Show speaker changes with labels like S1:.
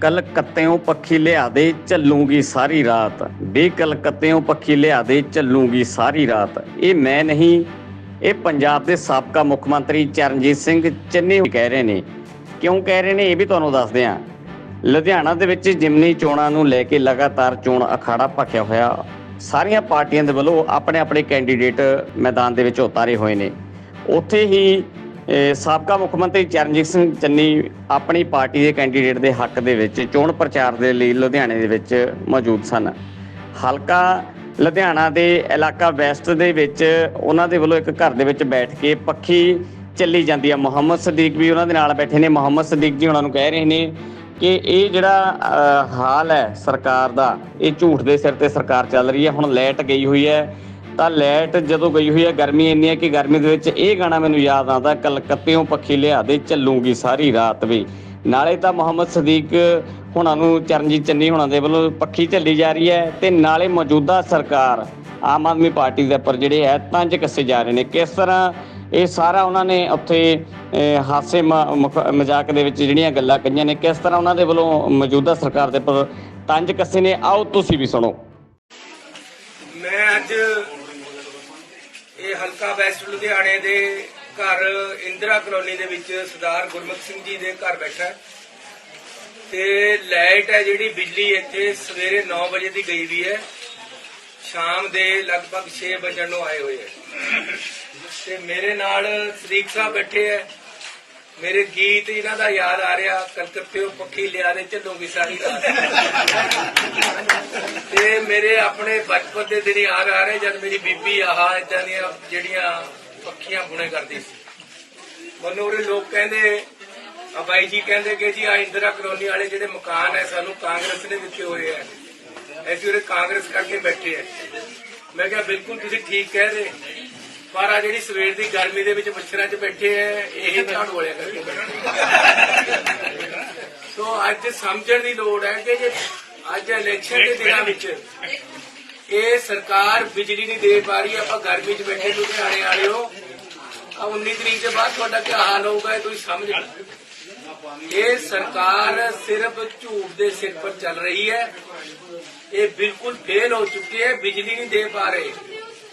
S1: ਕਲਕੱਤਿਓਂ ਪੱਖੀ ਲਿਆ ਦੇ ਚੱਲੂਗੀ ਸਾਰੀ ਰਾਤ। ਬੇ ਕਲਕੱਤਿਓਂ ਪੱਖੀ ਲਿਆ ਦੇ ਚੱਲੂਗੀ ਸਾਰੀ ਰਾਤ। ਇਹ ਮੈਂ ਨਹੀਂ, ਇਹ ਪੰਜਾਬ ਦੇ ਸਾਬਕਾ ਮੁੱਖ ਮੰਤਰੀ ਚਰਨਜੀਤ ਸਿੰਘ ਚੰਨੀ ਕਹਿ ਰਹੇ ਨੇ। ਕਿਉਂ ਕਹਿ ਰਹੇ ਨੇ ਇਹ ਵੀ ਤੁਹਾਨੂੰ ਦੱਸਦੇ ਹਾਂ। ਲੁਧਿਆਣਾ ਦੇ ਵਿੱਚ ਜਿਮਨੀ ਚੋਣਾਂ ਨੂੰ ਲੈ ਕੇ ਲਗਾਤਾਰ ਚੋਣ ਅਖਾੜਾ ਭਖਿਆ ਹੋਇਆ। ਸਾਰੀਆਂ ਪਾਰਟੀਆਂ ਦੇ ਵੱਲੋਂ ਆਪਣੇ ਆਪਣੇ ਕੈਂਡੀਡੇਟ ਮੈਦਾਨ ਦੇ ਵਿੱਚ ਉਤਾਰੇ ਹੋਏ ਨੇ। ਉੱਥੇ ਹੀ ਸਾਬਕਾ ਮੁੱਖ ਮੰਤਰੀ ਚਰਨਜੀਤ ਸਿੰਘ ਚੰਨੀ ਆਪਣੀ ਪਾਰਟੀ ਦੇ ਕੈਂਡੀਡੇਟ ਦੇ ਹੱਕ ਦੇ ਵਿੱਚ ਚੋਣ ਪ੍ਰਚਾਰ ਦੇ ਲਈ ਲੁਧਿਆਣੇ ਦੇ ਵਿੱਚ ਮੌਜੂਦ ਸਨ। ਹਲਕਾ ਲੁਧਿਆਣਾ ਦੇ ਇਲਾਕਾ ਵੈਸਟ ਦੇ ਵਿੱਚ ਉਹਨਾਂ ਦੇ ਵੱਲੋਂ ਇੱਕ ਘਰ ਦੇ ਵਿੱਚ ਬੈਠ ਕੇ ਪੱਖੀ ਚੱਲੀ ਜਾਂਦੀ ਹੈ ਮੁਹੰਮਦ ਸਦੀਕ ਵੀ ਉਹਨਾਂ ਦੇ ਨਾਲ ਬੈਠੇ ਨੇ। ਮੁਹੰਮਦ ਸਦੀਕ ਜੀ ਉਹਨਾਂ ਨੂੰ ਕਹਿ ਰਹੇ ਨੇ ਕਿ ਇਹ ਜਿਹੜਾ ਹਾਲ ਹੈ ਸਰਕਾਰ ਦਾ, ਇਹ ਝੂਠ ਦੇ ਸਿਰ ਤੇ ਸਰਕਾਰ ਚੱਲ ਰਹੀ ਹੈ। ਹੁਣ ਲੈਟ ਗਈ ਹੋਈ ਹੈ। ਤਾਂ ਲੈਟ ਜਦੋਂ ਗਈ ਹੋਈ ਹੈ ਗਰਮੀ ਇੰਨੀ ਹੈ ਕਿ ਗਰਮੀ ਦੇ ਵਿੱਚ ਇਹ ਗਾਣਾ ਮੈਨੂੰ ਯਾਦ ਆਉਂਦਾ ਕਲਕੱਤਿਓਂ ਪੱਖੀ ਲਿਆ ਦੇ ਚੱਲੂਗੀ ਸਾਰੀ ਰਾਤ ਵੀ। ਨਾਲੇ ਤਾਂ ਮੁਹੰਮਦ ਸਦੀਕ ਹੁਣਾਂ ਨੂੰ ਚਰਨਜੀਤ ਚੰਨੀ ਹੁਣਾਂ ਦੇ ਵੱਲੋਂ ਪੱਖੀ ਝੱਲੀ ਜਾ ਰਹੀ ਹੈ ਤੇ ਨਾਲੇ ਮੌਜੂਦਾ ਸਰਕਾਰ ਆਮ ਆਦਮੀ ਪਾਰਟੀ ਦੇ ਉੱਪਰ ਜਿਹੜੇ ਹੈ ਤੰਜ ਕੱਸੇ ਜਾ ਰਹੇ ਨੇ। ਕਿਸ ਤਰ੍ਹਾਂ ਇਹ ਸਾਰਾ ਉਹਨਾਂ ਨੇ ਉੱਥੇ ਅਹ, ਹਾਸੇ ਮਜ਼ਾਕ ਦੇ ਵਿੱਚ ਜਿਹੜੀਆਂ ਗੱਲਾਂ ਕਹੀਆਂ ਨੇ ਕਿਸ ਤਰ੍ਹਾਂ ਉਹਨਾਂ ਦੇ ਵੱਲੋਂ ਮੌਜੂਦਾ ਸਰਕਾਰ ਦੇ ਉੱਪਰ ਤੰਜ ਕੱਸੇ ਨੇ ਆਓ ਤੁਸੀਂ ਵੀ ਸੁਣੋ।
S2: ਮੈਂ ਅੱਜ ਹਲਕਾ ਵੈਸਟ ਲੁਧਿਆਣੇ ਦੇ ਘਰ ਇੰਦਰਾ ਕਲੋਨੀ ਦੇ ਵਿੱਚ ਸਰਦਾਰ ਗੁਰਮੁਖ ਸਿੰਘ ਜੀ ਦੇ ਘਰ ਬੈਠਾ ਤੇ ਲਾਈਟ ਹੈ ਜਿਹੜੀ, ਬਿਜਲੀ ਇੱਥੇ ਸਵੇਰੇ 9 ਵਜੇ ਦੀ ਗਈ ਵੀ ਹੈ। ਸ਼ਾਮ ਦੇ ਲਗਭਗ 6 ਵਜੇ ਨੂੰ ਆਏ ਹੋਏ ਹੈ। ਤੇ ਮੇਰੇ ਨਾਲ ਸਰੀਕ ਸਾਹਿਬ ਬੈਠੇ ਹੈ। ਮੇਰੇ ਗੀਤ ਇਹਨਾਂ ਦਾ ਯਾਦ ਆ ਰਿਹਾ, ਕਲਕੱਤੇੋਂ ਪੱਖੀ ਲਿਆ ਦੇ ਚੱਲੂਗੀ ਸਾਰੀ ਰਾਤ। ਮੇਰੇ ਆਪਣੇ ਬਚਪਨ ਦੇ ਦਿਨ ਯਾਦ ਆ ਰਹੇ ਜਦ ਮੇਰੀ ਬੀਬੀ ਆਹ ਇਦਾਂ ਦੀਆਂ ਜਿਹੜੀਆਂ ਪੱਖੀਆਂ ਬੁਣੇ ਕਰਦੀ ਸੀ। ਮੈਨੂੰ ਉਰੇ ਲੋਕ ਕਹਿੰਦੇ, ਆ ਬਾਈ ਜੀ ਕਹਿੰਦੇ ਕਿ ਜੀ, ਆ ਇੰਦਰਾ ਕਲੋਨੀ ਵਾਲੇ ਜਿਹੜੇ ਮਕਾਨ ਹੈ ਸਾਨੂੰ ਕਾਂਗਰਸ ਨੇ ਦਿੱਤੇ ਹੋਏ ਆ ਅਸੀਂ ਉਰੇ ਕਾਂਗਰਸ ਕਰਕੇ ਬੈਠੇ ਆ ਮੈਂ ਕਿਹਾ, ਬਿਲਕੁਲ ਤੁਸੀਂ ਠੀਕ ਕਹਿ ਰਹੇ। ਪਰ ਆ ਜਿਹੜੀ ਸਵੇਰ ਦੀ ਗਰਮੀ ਦੇ ਵਿੱਚ ਮੱਛਰਾਂ 'ਚ ਬੈਠੇ ਐ ਇਹ ਝਾੜੂ ਵਾਲਿਆਂ ਕਰਕੇ ਬੈਠੇ ਸੋ ਅੱਜ ਸਮਝਣ ਦੀ ਲੋੜ ਹੈ ਕਿ ਜੇ ਅੱਜ ਇਲੈਕਸ਼ਨ ਦੇ ਦਿਨਾਂ ਵਿੱਚ ਇਹ ਸਰਕਾਰ ਬਿਜਲੀ ਨਹੀਂ ਦੇ ਪਾ ਰਹੀ ਆਪਾਂ ਗਰਮੀ 'ਚ ਬੈਠੇ ਲੁਧਿਆਣੇ ਵਾਲਿਓ ਆ 19 ਤਰੀਕ ਦੇ ਬਾਅਦ ਤੁਹਾਡਾ ਕੀ ਹਾਲ ਹੋਊਗਾ ਇਹ ਤੁਸੀਂ ਸਮਝ ਲਓ। ਇਹ ਸਰਕਾਰ ਸਿਰਫ ਝੂਠ ਦੇ ਸਿਰ ਪਰ ਚੱਲ ਰਹੀ ਹੈ। ਇਹ ਬਿਲਕੁਲ ਫੇਲ ਹੋ ਚੁੱਕੀ ਹੈ। ਬਿਜਲੀ ਨਹੀਂ ਦੇ ਪਾ ਰਹੇ।